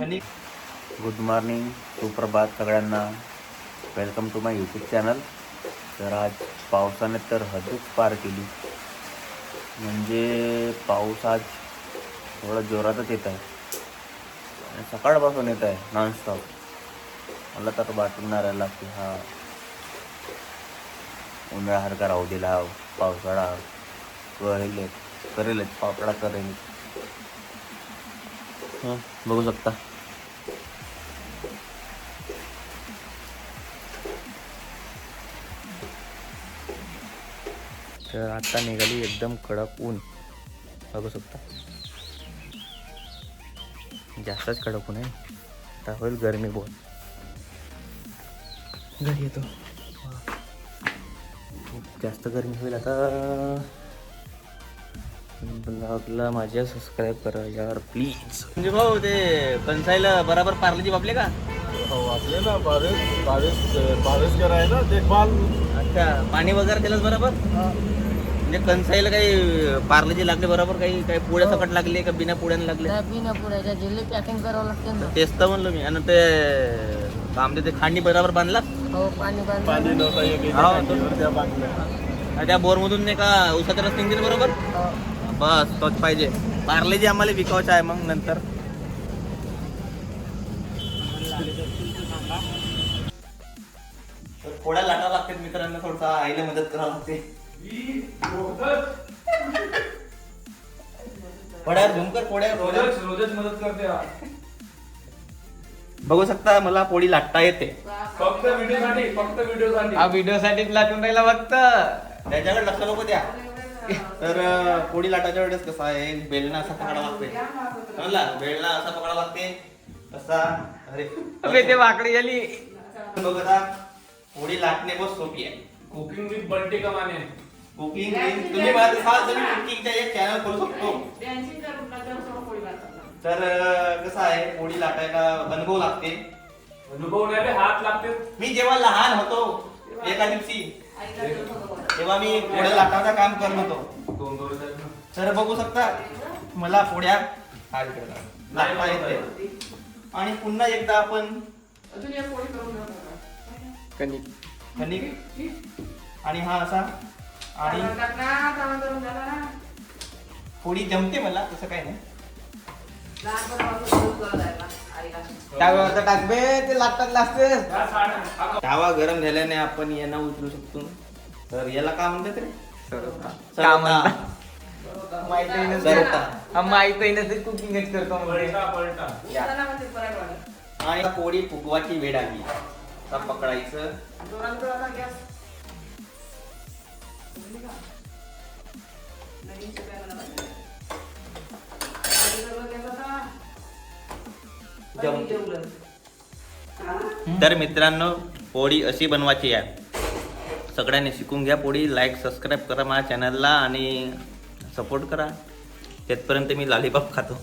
आणि good morning सुप्रभात सगळ्यांना. Welcome to my YouTube channel तर आज पावसाने तर हदच पार केली. म्हणजे पाऊस आज थोडा जोरातच येत आहे. आणि सकाळपासून येत आहे नॉनस्टॉप मला तर वाटणार आला की हा. उन्हाळ्यासारखा राहू दिला हा पावसाळा. करेल करेलच पावसाळा करेल. हं, बघू शकता. तर आता निघाली एकदम कडक ऊन. बघू शकता. जास्तच कडक ऊन आहे. आता होईल गरमी बहुत. घरी येतो. खूप जास्त गरमी होईल आता. ब्लॉगला माझ्या सबस्क्राईब करा यार प्लीज म्हणजे भाऊ ते कंसायला बराबर पार्लेजी वापले का? हो आपले ना बारिश बारिश बारिश कराय ना देखभाल अच्छा पाणी वगैरे दिलंच बरोबर? म्हणजे कणसाईला काही पार्लेजी लागले बरोबर? काही काही पुढ्या सकट लागले का बिना पुढ्याने लागले? बिना पुढ्याच्या जिल्हे पॅकिंग करावं लागते ना. तेच तर म्हणलो मी. आणि ते काम ते खांडी बरोबर बांधला? हो पाणी पाणी बांधून नव्हतं एक एका हो, टाकीवर त्या बांधल्या. त्या बोरमधून नाही का उसाचा रस निघते ना बरोबर? हो. बस तोच पाहिजे. पार्लेजी आम्हाला विकायचं आहे मग नंतर. तर पोळ्या लाटावं लागतात मित्रांना थोडसा आईला मदत करावं लागते. झुमकर पोळ्यावर रोजच रोजच मदत करते. बघू शकता मला पोळी लाटता येते. फक्त व्हिडिओ साठी फक्त व्हिडिओ साठी हा व्हिडिओ साठी लाटून राहिला फक्त. त्याच्याकडे लक्ष नको द्या. तर पोळी लाटाच्या वेळेस कसं आहे बेलना असा पकडा लागते समजला? बेलना असा पकडा लागते असा अरे अबे ते वाकडी झाली बघ आता पोळी लाटणे बहुत सोपी आहे. कुकिंग विथ बंटी कमाने कुकिंग तुम्ही म्हणत असाल तर मी कुकिंगचा एक चॅनल खोलू शकतो. तर कसं आहे पोळी लाटायला अनुभव लागते. अनुभव नाही हात लागते. मी जेव्हा लहान होतो एका दिवशी तेव्हा मी पोळ्या लाटायचं काम करत होतो दोन दोन. तर बघू शकता? मला हा. लाटता येते आणि पुन्हा एकदा आपण कणिक. कणिक. आणि हा असा. आणि पोळी जमते मला तसं काही नाही. टाक टाक बे ते या साड्या. तावा गरम झाल्याने आपण यांना उचलू शकतो. तर याला काय म्हणतात रे. माहितही नसेल. हा कुकिंगच करतो म्हणजे पलटा पलटा. आणि पोळी फुगवाची वेळ आली. आता पकडायचं. तर मित्रांनो पोळी अशी बनवायची आहे. सगळ्यांनी शिकून घ्या पोळी लाईक सबस्क्राईब करा माझ्या चॅनलला आणि सपोर्ट करा. तिथपर्यंत मी लॉलीपॉप खातो.